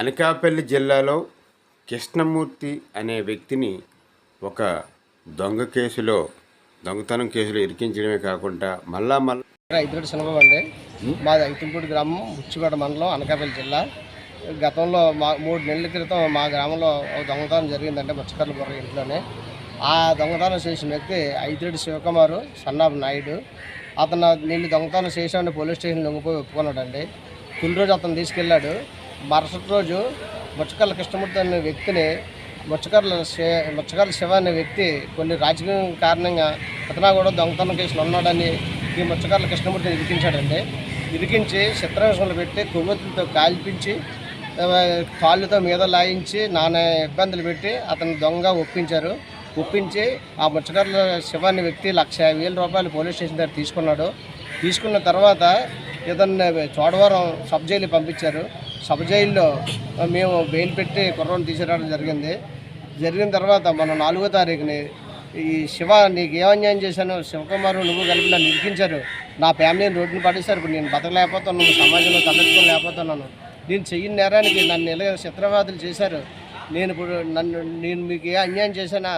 అనకాపల్లి జిల్లాలో కృష్ణమూర్తి అనే వ్యక్తిని ఒక దొంగ కేసులో దొంగతనం కేసులో ఇరికించడమే కాకుండా మళ్ళా మళ్ళీ ఇద్దరు శనభం అండి. మాది ఐతింపూడి గ్రామం ముచ్చిగోడ మండలం అనకాపల్లి జిల్లా. గతంలో మా మూడు నెలల క్రితం మా గ్రామంలో దొంగతనం జరిగిందంటే మత్స్యకారుల బుర్ర ఇంట్లోనే. ఆ దొంగతనం చేసిన వ్యక్తి ఐదురెడ్డి శివకుమారు సన్నాబు నాయుడు. అతను నేను దొంగతనం చేశామని పోలీస్ స్టేషన్ లొంగిపోయి ఒప్పుకున్నాడండి. తొలి రోజు అతను తీసుకెళ్ళాడు. మరుసటి రోజు ముచ్చకర్ల కృష్ణమూర్తి అనే వ్యక్తిని ముచ్చకర్ల శి- ముచ్చకర్ల శివ అనే వ్యక్తి కొన్ని రాజకీయ కారణంగా అతను కూడా దొంగతనం కేసులు ఉన్నాడని ఈ ముచ్చకర్ల కృష్ణమూర్తిని ఇరికించాడండి. ఇరికించి చిత్రహింసలు పెట్టి కొవ్వొత్తులతో కాల్పించి కాళ్ళుతో కాళ్ళతో మీద లాయించి నానా ఇబ్బందులు పెట్టి అతను దొంగ ఒప్పించారు. ఒప్పించి ఆ ముచ్చకర్ల శివాన్ని వ్యక్తి లక్ష వేల రూపాయలు పోలీస్ స్టేషన్ దగ్గర తీసుకున్నాడు. తీసుకున్న తర్వాత ఇతన్ని చోడవరం సబ్ జైలు పంపించారు. సబ్ జైల్లో మేము బెయిల్ పెట్టి కుర్రోని తీసుకురావడం జరిగింది. జరిగిన తర్వాత మన నాలుగో తారీఖుని ఈ శివ నీకు ఏమన్యాయం అన్యాయం చేశాను శివకుమారు నువ్వు కలిపి నన్ను ఇరికించారు. నా ఫ్యామిలీని రోడ్డుని పడేశారు. ఇప్పుడు నేను బతకలేకపోతున్నాను. సమాజంలో తలెత్తుకోలేకపోతున్నాను. నేను చెయ్యని నేరానికి నన్ను ఇలా చిత్రవాదులు చేశారు? నేను ఇప్పుడు నన్ను నేను మీకు ఏ అన్యాయం చేశానా?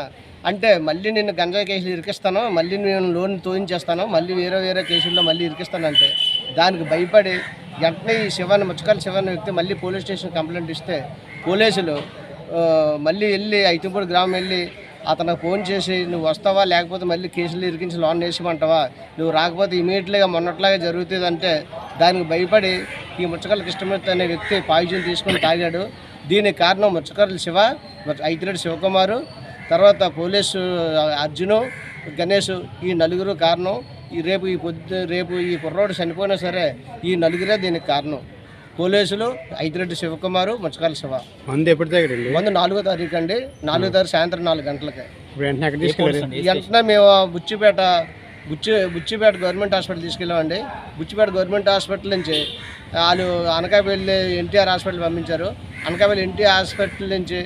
అంటే మళ్ళీ నేను గంజాయి కేసులు ఇరికిస్తాను మళ్ళీ నేను లోన్ తోయించేస్తాను మళ్ళీ వేరే వేరే కేసుల్లో మళ్ళీ ఇరికిస్తానంటే దానికి భయపడి వెంటనే ఈ శివాన్ని ముచ్చకాల శివాన్ని వ్యక్తి మళ్ళీ పోలీస్ స్టేషన్ కంప్లైంట్ ఇస్తే పోలీసులు మళ్ళీ వెళ్ళి ఐతుంపూడి గ్రామం వెళ్ళి అతనికి ఫోన్ చేసి నువ్వు వస్తావా? లేకపోతే మళ్ళీ కేసులు ఇరికించి లోన్ వేసిమంటావా? నువ్వు రాకపోతే ఇమీడియట్గా మొన్నట్లాగా జరుగుతుంది అంటే దానికి భయపడి ఈ ముచ్చకర్ల కృష్ణమూర్తి అనే వ్యక్తి పాయిజన్ తీసుకొని తాగాడు. దీనికి కారణం ముచ్చకర్ల శివ ఐతిరెడ్డి శివకుమారు తర్వాత పోలీసు అర్జును గణేష్ ఈ నలుగురు కారణం. ఈ రేపు ఈ పొద్దు రేపు ఈ కుర్రోడు చనిపోయినా సరే ఈ నలుగురే దీనికి కారణం. పోలీసులు ఐతిరెడ్డి శివకుమారు ముచ్చకాల శివ. మందు ఎప్పుడు వంద నాలుగో తారీఖు అండి. నాలుగో తారీఖు సాయంత్రం నాలుగు గంటలకి. వెంటనే మేము బుచ్చిపేట బుచ్చి బుచ్చిపేట గవర్నమెంట్ హాస్పిటల్ తీసుకెళ్ళామండి. బుచ్చిపేట గవర్నమెంట్ హాస్పిటల్ నుంచి వాళ్ళు అనకాపల్లి ఎన్టీఆర్ హాస్పిటల్ పంపించారు. అనకాపల్లి ఎన్టీఆర్ హాస్పిటల్ నుంచి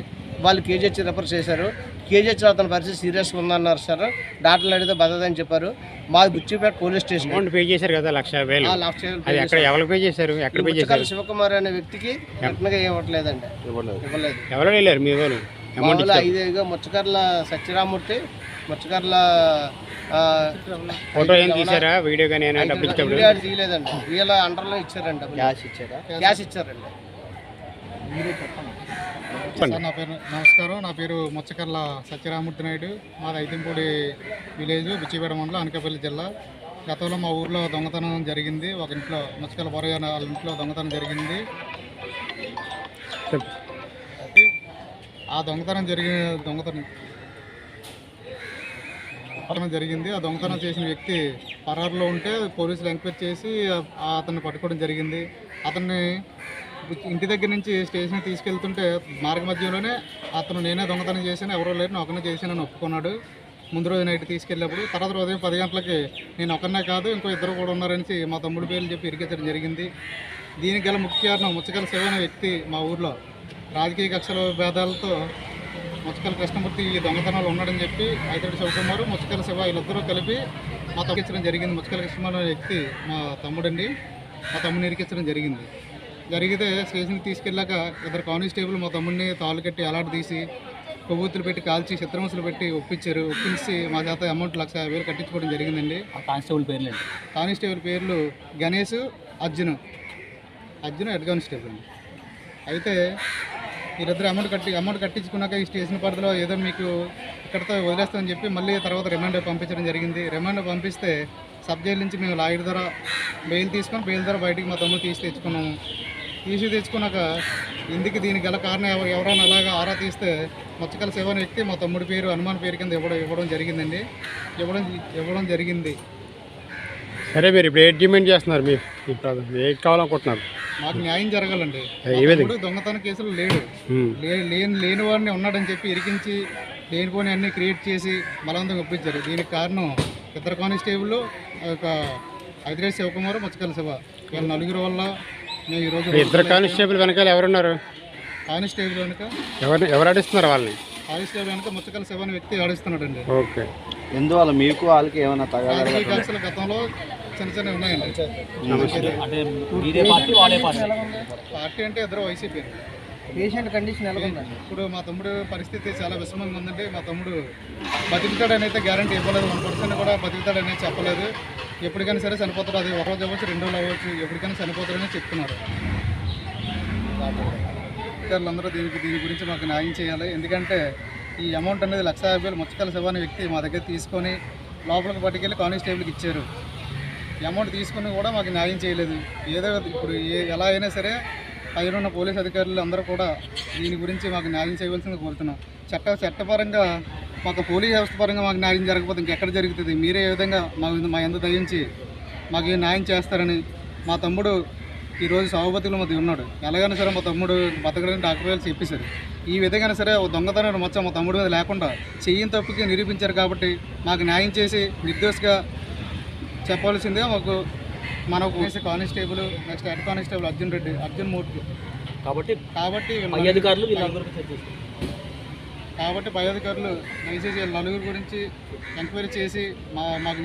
వాళ్ళు కేజీహెచ్ రిఫర్ చేశారు. కేజీహెచ్ అతని పరిస్థితి సీరియస్గా ఉందన్నారు సార్. డాక్టర్లు అడిగితే బతదని చెప్పారు. మాది Buchipeta police station. Amount pay చేశారు కదా లక్ష వేలు. ఆ లక్ష యాభై అది ఎక్కడ ఎవరికి పే చేశారు? ఎక్కడ పే చేశారు? శివకుమార్ అనే వ్యక్తికి వెంటనే ఇవ్వట్లేదండి. ఇవ్వలేదు. ఎవరో వెళ్ళారు? మీ వాళ్ళు? అమౌంట్ మామూలు ఐదు ముచ్చకర్ల సత్యరామూర్తి ముచ్చకర్ల ఫోటో ఏం తీసారా వీడియో కానీ డబ్బులు తీయలేదండి. వీళ్ళ అండర్లో ఇచ్చారండి. క్యాష్ ఇచ్చారా? క్యాష్ ఇచ్చారండి. సార్ నా పేరు నమస్కారం. నా పేరు ముచ్చకర్ల సత్యరామూర్తి నాయుడు. మాది ఐతింపూడి విలేజ్ బుచ్చిపేట మండలం అనకాపల్లి జిల్లా. గతంలో మా ఊర్లో దొంగతనం జరిగింది. ఒక ఇంట్లో ముచ్చకర్ల బొరయ్య అనే వాళ్ళ ఇంట్లో దొంగతనం జరిగింది. ఆ దొంగతనం జరిగిన దొంగతనం దొంగతనం జరిగింది. ఆ దొంగతనం చేసిన వ్యక్తి పరారులో ఉంటే పోలీసులు ఎంక్వైరీ చేసి అతన్ని పట్టుకోవడం జరిగింది. అతన్ని ఇంటి దగ్గర నుంచి స్టేషన్ తీసుకెళ్తుంటే మార్గ మధ్యలోనే అతను నేనే దొంగతనం చేశాను ఎవరో లేరు నేను ఒకనే చేశానని ఒప్పుకున్నాడు. ముందు రోజు నైట్ తీసుకెళ్ళినప్పుడు తర్వాత ఉదయం పది గంటలకి నేను ఒకనే కాదు ఇంకో ఇద్దరు కూడా ఉన్నారని మా తమ్ముడు పేర్లు చెప్పి ఇరికించడం జరిగింది. దీనికి గల ముఖ్య కారణం ముచ్చకల శివ అనే వ్యక్తి మా ఊర్లో. రాజకీయ కక్షల భేదాలతో ముచ్చకల కృష్ణమూర్తి ఈ దొంగతనాలు ఉన్నాడని చెప్పి ఐతడి శివకుమారు ముచ్చకల శివ వీళ్ళిద్దరూ కలిపి మా తమ్ముడు జరిగింది. ముచ్చకల కృష్ణ అనే వ్యక్తి మా తమ్ముడండి. మా తమ్ముడిని ఇరికించడం జరిగింది. జరిగితే స్టేషన్కి తీసుకెళ్ళాక ఇద్దరు కానిస్టేబుల్ మా తమ్ముడిని తాళ్ళు కట్టి అలాంటి తీసి కొవ్వొత్తులు పెట్టి కాల్చి చిత్రహింసలు పెట్టి ఒప్పించారు. ఒప్పించి మా చేత అమౌంట్ లక్ష యాభై వేలు కట్టించుకోవడం జరిగిందండి. కానిస్టేబుల్ పేర్లు కానిస్టేబుల్ పేర్లు గణేష్ అర్జున్. అర్జున్ హెడ్ కానిస్టేబుల్ అయితే వీరిద్దరు అమౌంట్ కట్టి అమౌంట్ కట్టించుకున్నాక ఈ స్టేషన్ పరిధిలో ఏదో మీకు ఇక్కడతో వదిలేస్తామని చెప్పి మళ్ళీ తర్వాత రిమాండ్ పంపించడం జరిగింది. రిమాండ్ పంపిస్తే సబ్ జైలు నుంచి మేము లాయర్ ద్వారా బెయిల్ తీసుకొని బెయిల్ ద్వారా బయటికి మా తమ్ముడు తీసి తెచ్చుకున్నాము. తీసి తెచ్చుకున్నాక ఇందుకు దీనికి గల కారణం ఎవరైనా అలాగా ఆరా తీస్తే మచ్చకల శివ వ్యక్తి మా తమ్ముడి పేరు హనుమాన్ పేరు కింద ఇవ్వడం ఇవ్వడం జరిగిందండి. ఇవ్వడం ఇవ్వడం జరిగింది. సరే మీరు ఇప్పుడు ఏ డిమాండ్ చేస్తున్నారు మీరు ఏ కావాలనుకుంటున్నారు? మాకు న్యాయం జరగాలండి. దొంగతన కేసులు లేడు లేని లేని వాడిని ఉన్నాడని చెప్పి ఇరికించి లేనిపోని అన్ని క్రియేట్ చేసి బలవంతంగా ఒప్పించారు. దీనికి కారణం ఇద్దరు కానిస్టేబుల్ ఒక హైదరాబాద్ శివకుమార్ ముచ్చకల శివ. వీళ్ళ నలుగురు వల్ల మేము ఈరోజు ఇద్దరు కానిస్టేబుల్ వెనకాల ఎవరున్నారు? కానిస్టేబుల్ వెనుక ఎవరు ఎవరు ఆడిస్తున్నారు వాళ్ళని? కానిస్టేబుల్ వెనుక ముచ్చకల శివ అనే వ్యక్తి ఆడిస్తున్నాడండి. ఓకే. ఎందువల్ల మీకు వాళ్ళకి ఏమైనా కక్షల గతంలో చిన్న చిన్న ఉన్నాయండి. పార్టీ వాళ్ళే పార్టీ. పార్టీ అంటే ఇద్దరు వైసీపీ. పేషెంట్ కండిషన్ ఎలా ఉందండి? ఇప్పుడు మా తమ్ముడు పరిస్థితి చాలా విషమంగా ఉందంటే మా తమ్ముడు బతుకుతాడని అయితే గ్యారంటీ ఇవ్వలేదు. వన్ పర్సెంట్ కూడా బతుకుతాడని చెప్పలేదు. ఎప్పటికైనా సరే చనిపోతాడు. అది ఒక రోజు అవ్వచ్చు రెండు రోజులు అవ్వచ్చు. ఎప్పటికైనా చనిపోతాడని చెప్తున్నారు. అధికారులందరూ దీనికి దీని గురించి మాకు న్యాయం చేయాలి. ఎందుకంటే ఈ అమౌంట్ అనేది లక్ష యాభై వేలు ముచ్చకల శివ వ్యక్తి మా దగ్గర తీసుకొని లోపలికి పట్టుకెళ్ళి కానిస్టేబుల్కి ఇచ్చారు. అమౌంట్ తీసుకుని కూడా మాకు న్యాయం చేయలేదు. ఏదో ఇప్పుడు ఏ ఎలా అయినా సరే పైన ఉన్న పోలీస్ అధికారులు అందరూ కూడా దీని గురించి మాకు న్యాయం చేయవలసింది కోరుతున్నాం. చట్ట చట్టపరంగా మాకు పోలీస్ వ్యవస్థ పరంగా మాకు న్యాయం జరగకపోతే ఇంకెక్కడ జరుగుతుంది? మీరే ఏ విధంగా మా మా ఎంత దయించి మాకు న్యాయం చేస్తారని మా తమ్ముడు ఈరోజు సభాపతిలో మధ్య ఉన్నాడు. ఎలాగైనా సరే మా తమ్ముడు బతకడానికి డాక్టర్ గారు చెప్పేశారు. ఈ విధంగా సరే ఓ దొంగతనం మొత్తం మా తమ్ముడు మీద లేకుండా చెయ్యని తప్పుకి నిరూపించారు కాబట్టి మాకు న్యాయం చేసి నిర్దోషిగా చెప్పవలసిందే మాకు మనకు constable next head constable Arjun Reddy Arjun Murthy. కాబట్టి కాబట్టి అధికారులు కాబట్టి పై అధికారులు దయచేసి నలుగురు గురించి ఎంక్వైరీ చేసి మా మాకు